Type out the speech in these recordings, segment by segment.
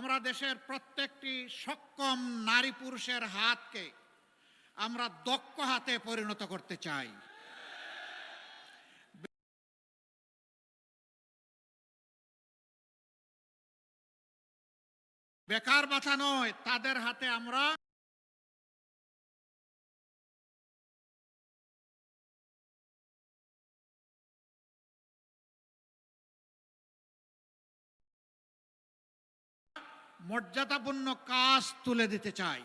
আমরা দেশের প্রত্যেকটি সক্ষম নারী পুরুষের হাতকে আমরা দক্ষ হাতে পরিণত করতে চাই। বেকার বাছা নয়, তাদের হাতে আমরা মর্যাদাপূর্ণ কাজ তুলে দিতে চাই।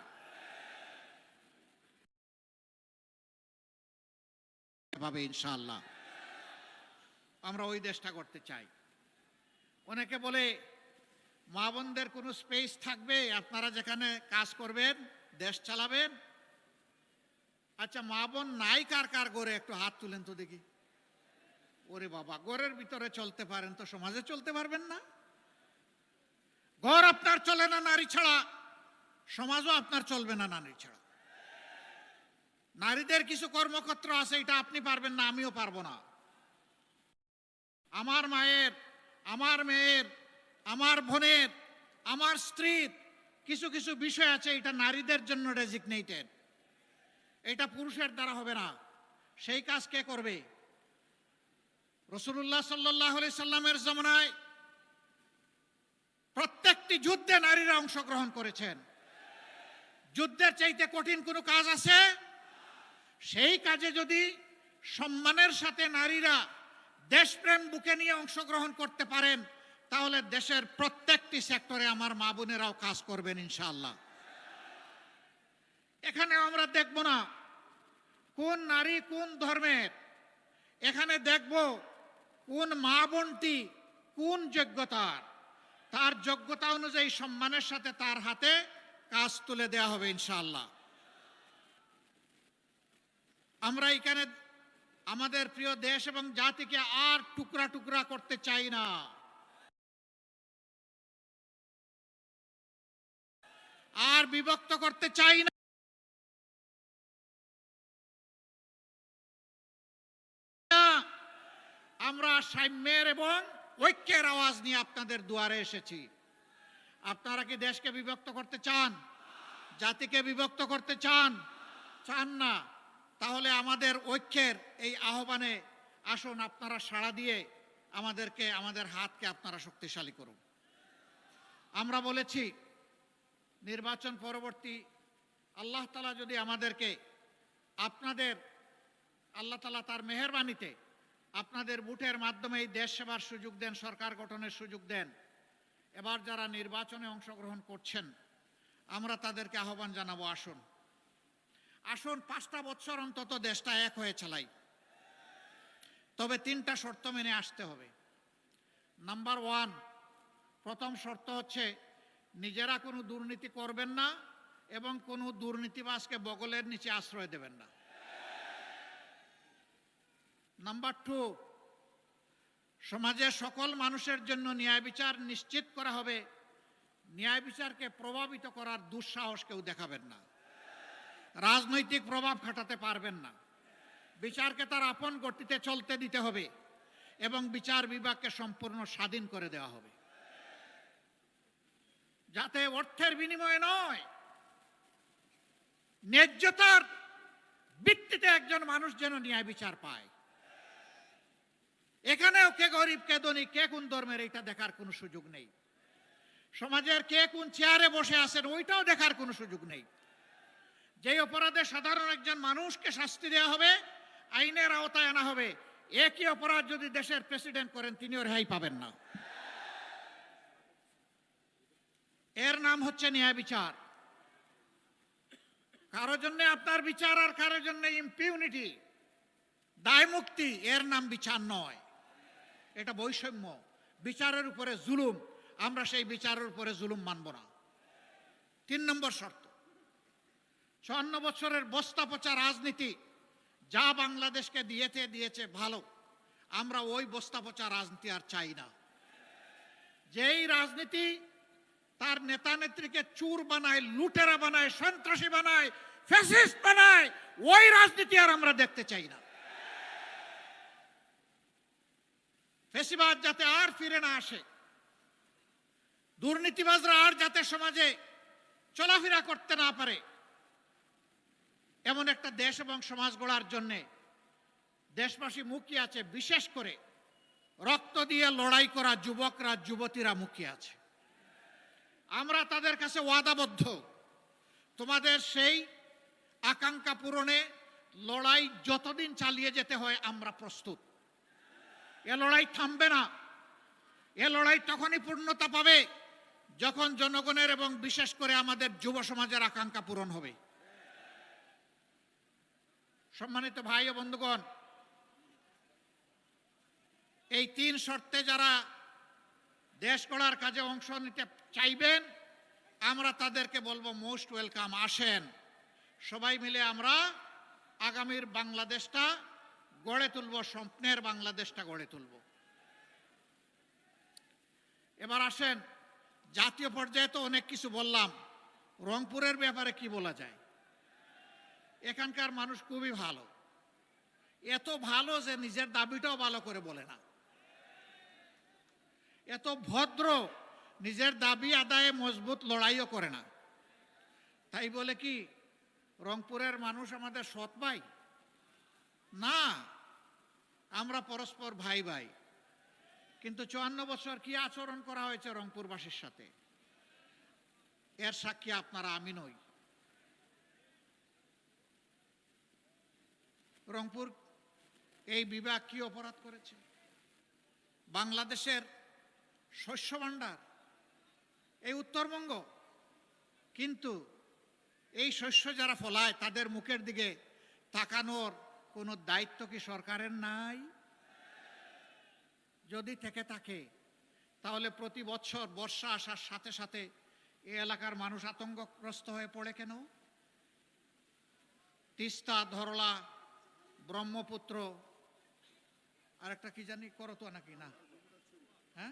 এভাবে ইনশাআল্লাহ আমরা ওই দেশটা করতে চাই। অনেকে বলে, মা বোনদের কোনো স্পেস থাকবে? আপনারা যেখানে কাজ করবেন, দেশ চালাবেন? আচ্ছা মা বোন নাই কার কার গড়ে একটু হাত তুলেন তো দেখি। ওরে বাবা গড়ের ভিতরে চলতে পারেন তো, সমাজে চলতে পারবেন না? ঘর আপনার চলে না নারী ছাড়া? সমাজও আপনার চলবে না নারী ছাড়া। নারীদের কিছু কর্মক্ষেত্র আছে, এটা আপনি পারবেন না, আমিও পারব না। আমার মায়ের, আমার মেয়ের, আমার বোনের, আমার স্ত্রীর কিছু কিছু বিষয় আছে, এটা নারীদের জন্য রেজিগনেটেড এটা পুরুষের দ্বারা হবে না। সেই কাজ কে করবে? রসুল্লাহ সাল্লাহ সাল্লামের জমানায় প্রত্যেকটি যুদ্ধে নারীরা অংশগ্রহণ করেছেন। যুদ্ধের চাইতে কঠিন কোনো কাজ আছে? সেই কাজে যদি সম্মানের সাথে নারীরা দেশপ্রেম বুকে নিয়ে অংশগ্রহণ করতে পারেন, তাহলে দেশের প্রত্যেকটি সেক্টরে আমার মা বোনেরাও কাজ করবেন ইনশাআল্লাহ। এখানে আমরা দেখব না কোন নারী কোন ধর্মের। এখানে দেখব কোন মা বোনটি কোন যোগ্যতার। তার যোগ্যতা অনুযায়ী সম্মানের সাথে তার হাতে কাজ তুলে দেয়া হবে ইনশাআল্লাহ। আমরা এখানে আমাদের প্রিয় দেশ এবং জাতিকে আর টুকরা টুকরা করতে চাই না। আর বিভক্ত করতে চাই না। আমরা সাম্যের এবং ঐক্যের আওয়াজ নিয়ে আপনাদের দুয়ারে এসেছি। আপনারা কি দেশকে বিভক্ত করতে চান? জাতিকে বিভক্ত করতে চান? চান না। তাহলে আমাদের ঐক্যের এই আহ্বানে আসুন, আপনারা সাড়া দিয়ে আমাদেরকে, আমাদের হাতকে আপনারা শক্তিশালী করুন। আমরা বলেছি, নির্বাচন পরবর্তী আল্লাহ তালা যদি আমাদেরকে আপনাদের, আল্লাহ তালা তার মেহরবানিতে আপনাদের বুটের মাধ্যমে এই দেশ সেবার সুযোগ দেন, সরকার গঠনের সুযোগ দেন। এবার যারা নির্বাচনে অংশগ্রহণ করছেন, আমরা তাদেরকে আহ্বান জানাব, আসুন। আসুন, পাঁচটা বছর অন্তত দেশটা এক হয়ে চালাই। তবে তিনটা শর্ত মেনে আসতে হবে। নাম্বার ওয়ান, প্রথম শর্ত হচ্ছে নিজেরা কোনো দুর্নীতি করবেন না এবং কোনো দুর্নীতিবাসকে বগলের নিচে আশ্রয় দেবেন না। নাম্বার টু সমাজের সকল মানুষের জন্য ন্যায় বিচার নিশ্চিত করা হবে। ন্যায় বিচারকে প্রভাবিত করার দুঃসাহস কেউ দেখাবেন না। রাজনৈতিক প্রভাব খাটাতে পারবেন না। বিচারকে তার আপন গতিতে চলতে দিতে হবে এবং বিচার বিভাগকে সম্পূর্ণ স্বাধীন করে দেওয়া হবে। যাতে অর্থের বিনিময়ে নয়, ন্যায্যতার ভিত্তিতে একজন মানুষ যেন ন্যায় বিচার পায়। এখানেও কে গরিব, কে ধনী, কে কোন ধর্মের এটা দেখার কোনো সুযোগ নেই। সমাজের কে কোন চেয়ারে বসে আছেন, ওইটাও দেখার কোনো সুযোগ নেই। যে অপরাধে সাধারণ একজন মানুষকে শাস্তি দেওয়া হবে, আইনের আওতায় আনা হবে, একই অপরাধ যদি দেশের প্রেসিডেন্ট করেন, তিনিও রেহাই পাবেন না। এর নাম হচ্ছে ন্যায় বিচার। কারোর জন্য আপনার বিচার আর কারোর জন্য ইম্পিউনিটি, দায় মুক্তি, এর নাম বিচার নয়। এটা বৈষম্য। বিচারের উপরে জুলুম, আমরা সেই বিচারের উপরে জুলুম মানব না। তিন নম্বর শর্ত, চুয়ান্ন বছরের বস্তা পচা রাজনীতি, যা বাংলাদেশকে দিয়েতে দিয়েছে ভালো, আমরা ওই বস্তা পচা রাজনীতি আর চাই না। যেই রাজনীতি তার নেতা নেত্রীকে চুর বানায়, লুটেরা বানায়, সন্ত্রাসী বানায়, ফ্যাসিস্ট বানায়, ওই রাজনীতি আর আমরা দেখতে চাই না। ফেসিবাদ যাতে আর ফিরে না আসে, দুর্নীতিবাজরা আর যাতে সমাজে চলাফেরা করতে না পারে, এমন একটা দেশ এবং সমাজ গড়ার জন্যে দেশবাসী মুখিয়ে আছে, বিশেষ করে রক্ত দিয়ে লড়াই করা যুবকরা, যুবতীরা মুখিয়ে আছে। আমরা তাদের কাছে ওয়াদাবদ্ধ। তোমাদের সেই আকাঙ্ক্ষা পূরণে লড়াই যতদিন চালিয়ে যেতে হয়, আমরা প্রস্তুত। এ লড়াই থামবে না। এ লড়াই তখনই পূর্ণতা পাবে যখন জনগণের এবং বিশেষ করে আমাদের যুব সমাজের আকাঙ্ক্ষা পূরণ হবে। সম্মানিত ভাই ও বন্ধুগণ, এই তিন শর্তে যারা দেশ গড়ার কাজে অংশ নিতে চাইবেন, আমরা তাদেরকে বলব মোস্ট ওয়েলকাম, আসেন। সবাই মিলে আমরা আগামীর বাংলাদেশটা গড়ে তুলব, স্বপ্নের বাংলাদেশটা গড়ে তুলব। এবার আসেন, জাতীয় পর্যায়ে তো অনেক কিছু বললাম, রংপুরের ব্যাপারে কি বলা যায়? এখানকার মানুষ খুবই ভালো। এত ভালো যে নিজের দাবিটাও ভালো করে বলে না। এত ভদ্র, নিজের দাবি আদায়ে মজবুত লড়াইও করে না। তাই বলে কি, রংপুরের মানুষ আমাদের সৎ ভাই? না। আমরা পরস্পর ভাই ভাই। কিন্তু চুয়ান্ন বছর কি আচরণ করা হয়েছে রংপুরবাসীর সাথে? এর সাক্ষী আপনারা, আমি নই। রংপুর এই বিভাগ কি অপরাধ করেছে? বাংলাদেশের শস্য ভাণ্ডার, এই উত্তরবঙ্গ। কিন্তু এই শস্য যারা ফলায়, তাদের মুখের দিকে তাকানোর কোনো দায়িত্ব কি সরকারের নাই? যদি থেকে থাকে, তাহলে প্রতি বছর বর্ষা আসার সাথে সাথে এ এলাকার মানুষ আতঙ্কগ্রস্ত হয়ে পড়ে কেন? তিস্তা, ধরলা, ব্রহ্মপুত্র আর একটা কি জানি, করতোয়া নাকি? না। হ্যাঁ?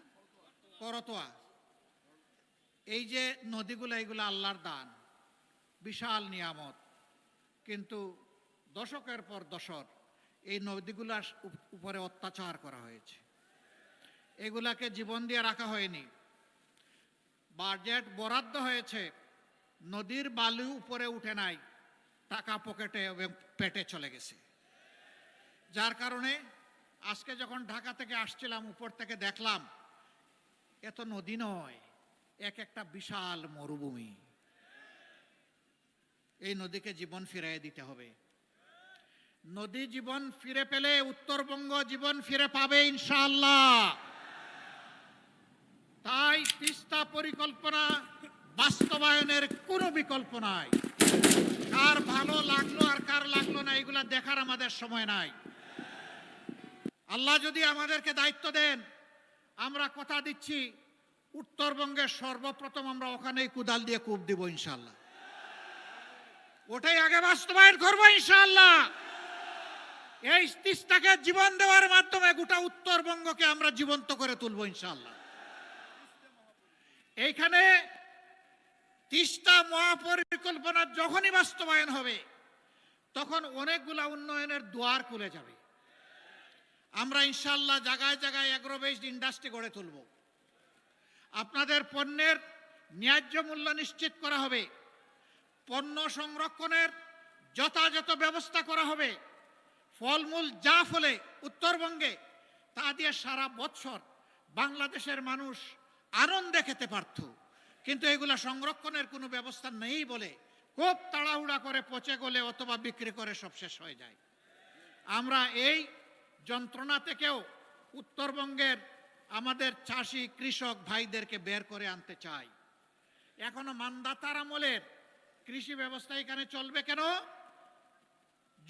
করতোয়া। এই যে নদীগুলো, এইগুলো আল্লাহর দান, বিশাল নিয়ামত। কিন্তু দশকের পর দশক এই নদীগুলার উপরে অত্যাচার করা হয়েছে। এগুলাকে জীবন দিয়ে রাখা হয়নি। বাজেট বরাদ্দ হয়েছে। নদীর বালু উপরে উঠে নাই, টাকা পকেটে এবং পেটে চলে গেছে। যার কারণে আজকে যখন ঢাকা থেকে আসছিলাম, উপর থেকে দেখলাম এত নদী নয়, এক একটা বিশাল মরুভূমি। এই নদীকে জীবন ফিরিয়ে দিতে হবে। নদী জীবন ফিরে পেলে উত্তরবঙ্গ জীবন ফিরে পাবে ইনশাআল্লাহ। তাই তিস্তা পরিকল্পনা বাস্তবায়নের কোনো বিকল্প নাই। কার ভালো লাগল আর কার লাগল না, এগুলা দেখার আমাদের সময় নাই। আল্লাহ যদি আমাদেরকে দায়িত্ব দেন, আমরা কথা দিচ্ছি, উত্তরবঙ্গের সর্বপ্রথম আমরা ওখানেই কুদাল দিয়ে কূপ দিব ইনশাল্লাহ ওটাই আগে বাস্তবায়ন করব ইনশাল্লাহ এই তিস্তাকে জীবন দেওয়ার মাধ্যমে গোটা উত্তরবঙ্গকে আমরা জীবন্ত করে তুলব ইনশাল্লাহ এইখানে তিস্তা মহাপরিকল্পনা যখনই বাস্তবায়ন হবে, তখন অনেকগুলা উন্নয়নের দুয়ার খুলে যাবে। আমরা ইনশাল্লাহ জায়গায় জায়গায় অ্যাগ্রো বেসড ইন্ডাস্ট্রি গড়ে তুলব। আপনাদের পণ্যের ন্যায্য মূল্য নিশ্চিত করা হবে। পণ্য সংরক্ষণের যথাযথ ব্যবস্থা করা হবে। ফলমূল যা ফলে উত্তরবঙ্গে তা দিয়ে সারা বছর বাংলাদেশের মানুষ আনন্দে খেতে পারত। কিন্তু এগুলা সংরক্ষণের কোনো ব্যবস্থা নেই বলে খুব তাড়াহুড়া করে পচে গলে অথবা বিক্রি করে সব শেষ হয়ে যায়। আমরা এই যন্ত্রণা থেকেও উত্তরবঙ্গের আমাদের চাষি, কৃষক ভাইদেরকে বের করে আনতে চাই। এখনও মান্দাতার আমলের কৃষি ব্যবস্থা এখানে চলবে কেন?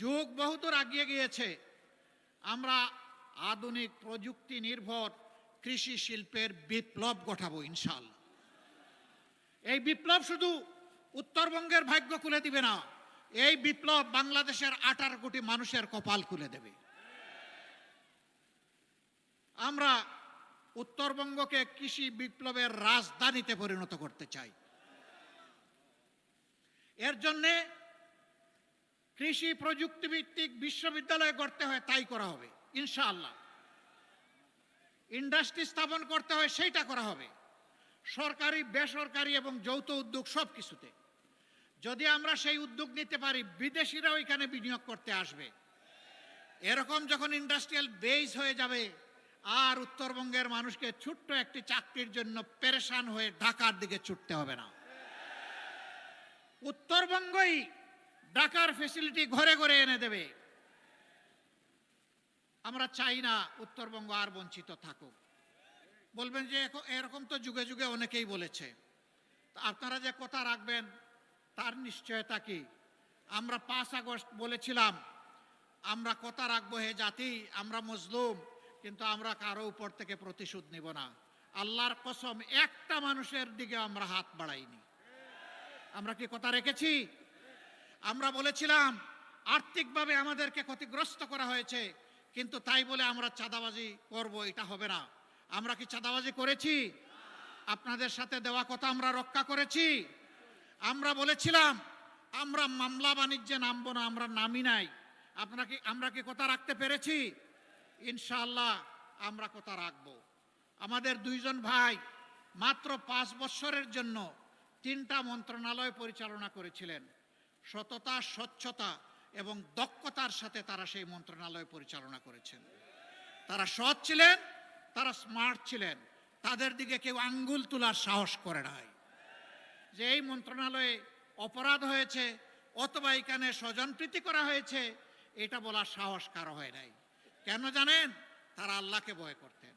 যুগ বহুদূর আগিয়ে গিয়েছে। আমরা আধুনিক প্রযুক্তি নির্ভর কৃষি শিল্পের বিপ্লব ঘটাবো ইনশাল এই বিপ্লব শুধু উত্তরবঙ্গের ভাগ্য খুলে দিবে না, এই বিপ্লব বাংলাদেশের আঠারো কোটি মানুষের কপাল খুলে দেবে। আমরা উত্তরবঙ্গকে কৃষি বিপ্লবের রাজধানীতে পরিণত করতে চাই। এর জন্যে কৃষি প্রযুক্তিভিত্তিক বিশ্ববিদ্যালয় গড়তে হয়, তাই করা হবে, ইনশাআল্লাহ। ইন্ডাস্ট্রি স্থাপন করতে হয়, সেইটা করা হবে। সরকারি, বেসরকারি এবং যৌথ উদ্যোগ সব কিছুতে। যদি আমরা সেই উদ্যোগ নিতে পারি, বিদেশিরাও এখানে বিনিয়োগ করতে আসবে। এরকম যখন ইন্ডাস্ট্রিয়াল বেস হয়ে যাবে, আর উত্তরবঙ্গের মানুষকে ছোট্ট একটি চাকরির জন্য পেরেশান হয়ে ঢাকার দিকে ছুটতে হবে না। উত্তরবঙ্গই ঢাকার ফেসিলিটি ঘরে ঘরে এনে দেবে। আমরা চাই না উত্তরবঙ্গ আর বঞ্চিত থাকুক। বলবেন যে এরকম তো যুগে যুগে অনেকেই বলেছে। আপনারা যে কথা রাখবেন, তার নিশ্চয়তা কি? আমরা পাঁচ আগস্ট বলেছিলাম, আমরা কথা রাখব হে জাতি, আমরা মজলুম, কিন্তু আমরা কারও উপর থেকে প্রতিশোধ নিব না। আল্লাহর কসম, একটা মানুষের দিকে আমরা হাত বাড়াইনি। আমরা কি কথা রেখেছি? আমরা বলেছিলাম, আর্থিকভাবে আমাদেরকে ক্ষতিগ্রস্ত করা হয়েছে, কিন্তু তাই বলে আমরা চাঁদাবাজি করব, এটা হবে না। আমরা কি চাঁদাবাজি করেছি? আপনাদের সাথে দেওয়া কথা আমরা রক্ষা করেছি। আমরা বলেছিলাম, আমরা মামলা বাণিজ্যে নামবো না, আমরা নামি নাই। আপনারা কি, আমরা কি কথা রাখতে পেরেছি? ইনশাআল্লাহ আমরা কথা রাখব। আমাদের দুইজন ভাই মাত্র পাঁচ বছরের জন্য তিনটা মন্ত্রণালয় পরিচালনা করেছিলেন। সততা, স্বচ্ছতা এবং দক্ষতার সাথে তারা সেই মন্ত্রণালয় পরিচালনা করেছেন। তারা সৎ ছিলেন, তারা স্মার্ট ছিলেন। তাদের দিকে কেউ আঙ্গুল তোলার সাহস করে নাই। যে এই মন্ত্রণালয়ে অপরাধ হয়েছে অথবা এখানে স্বজনপ্রীতি করা হয়েছে, এটা বলার সাহস কারও হয় নাই। কেন জানেন? তারা আল্লাহকে ভয় করতেন।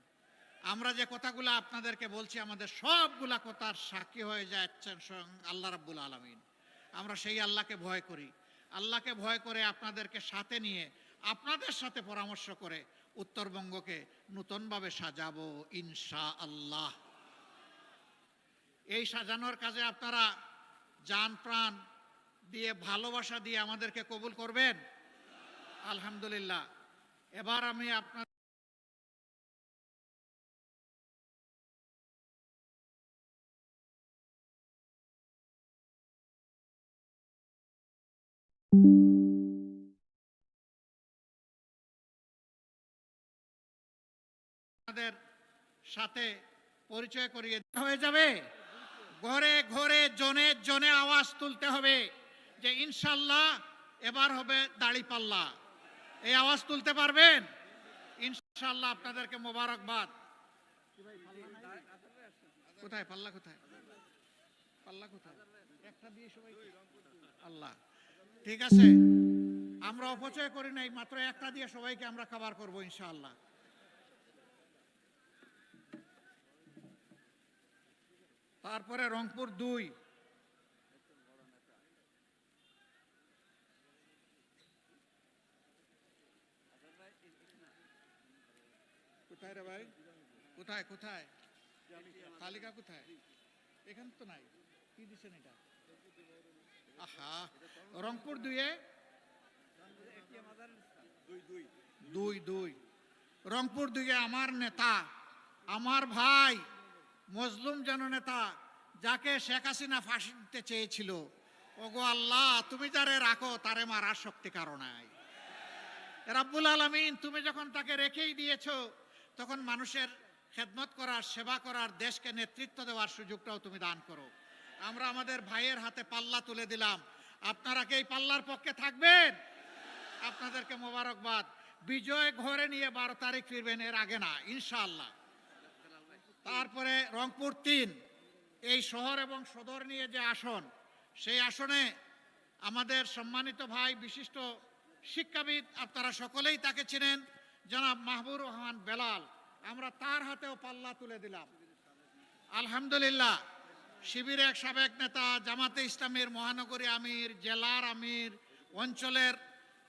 আমরা যে কথাগুলো আপনাদেরকে বলছি, আমাদের সবগুলা কথার সাক্ষী হয়ে যাচ্ছেন স্বয়ং আল্লাহ রাব্বুল আলমিন। আমরা সেই আল্লাহকে ভয় করি। আল্লাহকে ভয় করে আপনাদেরকে সাথে নিয়ে আপনাদের সাথে পরামর্শ করে উত্তরবঙ্গকে নূতনভাবে সাজাবো ইনশা আল্লাহ এই সাজানোর কাজে আপনারা যান প্রাণ দিয়ে, ভালোবাসা দিয়ে আমাদেরকে কবুল করবেন? আলহামদুলিল্লাহ। এবার আমি আপনার আপনাদের সাথে পরিচয় করিয়ে হয়ে যাবে। ঘরে ঘরে, জনে জনে আওয়াজ তুলতে হবে যে ইনশাল্লাহ এবার হবে দাড়ি পাল্লা। এই আওয়াজ তুলতে পারবেন? ইনশাল্লাহ আপনাদেরকে মোবারকবাদ। কোথায়? পাল্লা কোথায়? পাল্লা কোথায়? একটা দিয়ে সবাই আল্লাহ। ঠিক আছে? আমরা অপচয় করি নাই, মাত্র একটা দিয়ে সবাইকে আমরা খাবার করব, ইনশাআল্লাহ। তারপরে রংপুর দুই। কোথায় রে ভাই? কোথায় কোথায়? তালিকা কোথায়? এখানে তো নাই। কি দিচ্ছেন এটা? রংপুর দুইয়ে দুই দুই রংপুর দুইয়ে আমার নেতা, আমার ভাই, মজলুম জননেতা যাকে শেখ হাসিনা ফাঁসি দিতে চেয়েছিল। ওগো আল্লাহ, তুমি যারে রাখো, তারে মারার শক্তি কারও নাই। রাব্বুল আলমিন, তুমি যখন তাকে রেখেই দিয়েছ, তখন মানুষের খেদমত করার, সেবা করার, দেশকে নেতৃত্ব দেওয়ার সুযোগটাও তুমি দান করো। আমরা আমাদের ভাইয়ের হাতে পাল্লা তুলে দিলাম। আপনারা কি এই পাল্লার পক্ষে থাকবেন? আপনাদেরকে মোবারকবাদ। বিজয় ঘরে নিয়ে বারো তারিখ ফিরবেন এর আগে না, ইনশাআল্লাহ। তারপরে রংপুর তিন, এই শহর এবং সদর নিয়ে যে আসন, সেই আসনে আমাদের সম্মানিত ভাই, বিশিষ্ট শিক্ষাবিদ, আপনারা সকলেই তাকে চিনেন, জনাব মাহবুর রহমান বেলাল। আমরা তার হাতেও পাল্লা তুলে দিলাম। আলহামদুলিল্লাহ। শিবিরের সাবেক নেতা জামাতে ইসলামের মহানগরী আমির, জেলার আমির, অঞ্চলের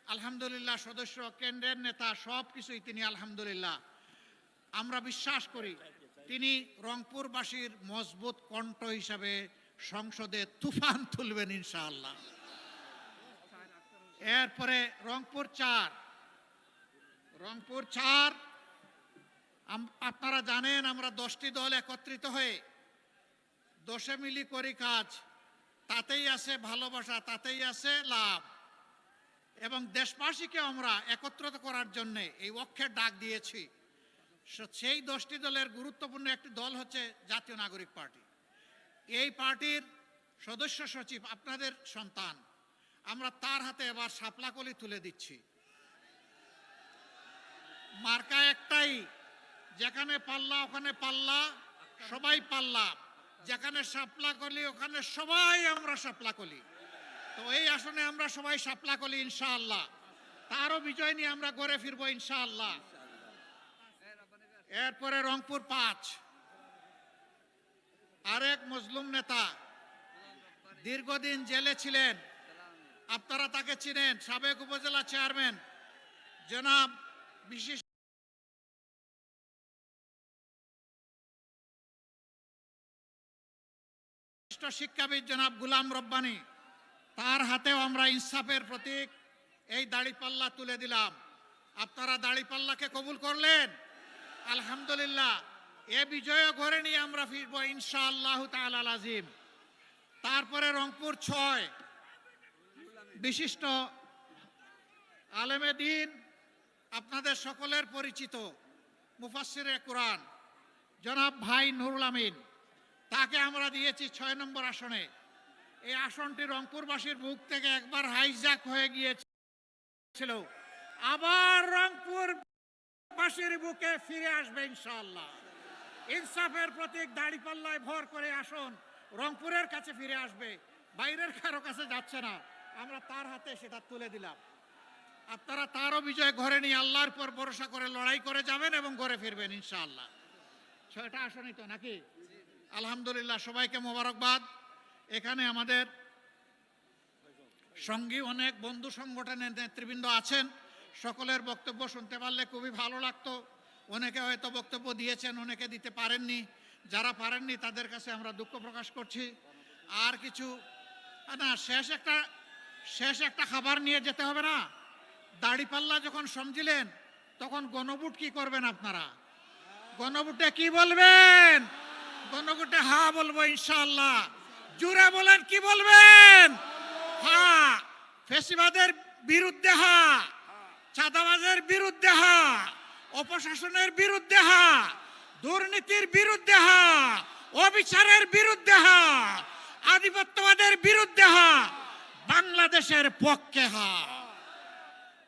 আলহামদুলিল্লাহ সদস্য, কেন্দ্রের নেতা সব কিছুই তিনি আলহামদুলিল্লাহ। আমরা বিশ্বাস করি তিনি রংপুরবাসীর মজবুত কণ্ঠ হিসাবে সংসদে তুফান তুলবেন ইনশাআল্লাহ। এরপরে রংপুর চার। রংপুর চার আপনারা জানেন আমরা দশটি দল একত্রিত হয়ে দশে মিলি করি কাজ, তাতেই আছে ভালোবাসা, তাতেই আছে লাভ। এবং দেশবাসীকে আমরা একত্রিত করার জন্যে এই অক্ষের ডাক দিয়েছি। সেই দশটি দলের গুরুত্বপূর্ণ একটি দল হচ্ছে জাতীয় নাগরিক পার্টি। এই পার্টির সদস্য সচিব আপনাদের সন্তান। আমরা তার হাতে এবার সাপলাকলি তুলে দিচ্ছি। মার্কা একটাই, যেখানে পাল্লা, ওখানে পাল্লা, সবাই পাল্লা। যেখানে সাপলা কলি, ওখানে সবাই আমরা সাপলা কলি। তো এই আসনে আমরা সবাই সাপলা কলি ইনশাআল্লাহ। তারও বিজয় নিয়ে আমরা গড়ে ফিরবো ইনশাআল্লাহ। এরপরে রংপুর পাঁচ। আরেক মুসলিম নেতা। দীর্ঘদিন জেলে ছিলেন। আপনারা তাকে চিনেন, সাবেক উপজেলা চেয়ারম্যান। জনাব বিশিষ্ট শিক্ষাবিদ জনাব গুলাম রব্বানি, তার হাতেও আমরা ইনসাফের প্রতীক, এই দাড়িপাল্লা তুলে দিলাম। আপনারা দাড়িপাল্লাকে কবুল করলেন? আলহামদুলিল্লাহ। এ বিজয় ঘরে নিয়ে আমরা ফিরব ইনশাআল্লাহ তাআলা আজিম তারপরে রংপুর ছয়। বিশিষ্ট আলেমে দিন, আপনাদের সকলের পরিচিত মুফাসসিরে কোরআন। জনাব ভাই নুরুল আমিন। তাকে আমরা দিয়েছি ছয় নম্বর আসনে। এই আসনটি রংপুরবাসীর বুক থেকে একবার হাইজ্যাক হয়ে গিয়েছিল। আবার রংপুর বাসীর বুকে ফিরে আসবে ইনশাল্লাহ ইনসাফের প্রতীক দাড়িপাল্লায় ভর করে আসন, রংপুরের কাছে ফিরে আসবে। বাইরের কারও কাছে যাচ্ছে না। আমরা তার হাতে সেটা তুলে দিলাম। আপনারা তারও বিজয় ঘরে নিয়ে আল্লাহর পর ভরসা করে লড়াই করে যাবেন এবং ঘরে ফিরবেন ইনশাআল্লাহ। ছয়টা আসনই তো নাকি? আলহামদুলিল্লাহ, সবাইকে মোবারকবাদ। এখানে আমাদের সঙ্গী, অনেক বন্ধু সংগঠনের নেতৃবৃন্দ আছেন। সকলের বক্তব্য শুনতে পারলে খুবই ভালো লাগতো। অনেকে হয়তো বক্তব্য দিয়েছেন, অনেকে দিতে পারেননি। যারা পারেননি, তাদের কাছে আমরা দুঃখ প্রকাশ করছি। আর কিছু না, শেষ একটা শেষ একটা খাবার নিয়ে যেতে হবে না। দাড়িপাল্লা যখন সমঝিলেন, তখন গণভোট কি করবেন আপনারা? গণভোটে কি বলবেন? গণভোটে হা বলব ইনশাআল্লাহ। জুড়ে বলেন, কি বলবেন? হা, ফেসিবাদের বিরুদ্ধে হা, চাঁদাবাজের বিরুদ্ধে হা, অপশাসনের বিরুদ্ধে হা, দুর্নীতির বিরুদ্ধে হা, অবিচারের বিরুদ্ধে হা, আধিপত্যবাদের বিরুদ্ধে হা, বাংলাদেশের পক্ষে হা।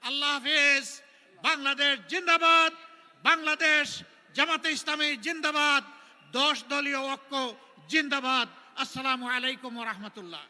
আল্লাহ হাফিজ, বাংলাদেশ জিন্দাবাদ, বাংলাদেশ জামাতে ইসলামী জিন্দাবাদ। দশ দলীয় ঐক্য জিন্দাবাদ। আসসালামু আলাইকুম রহমতুল্লাহ।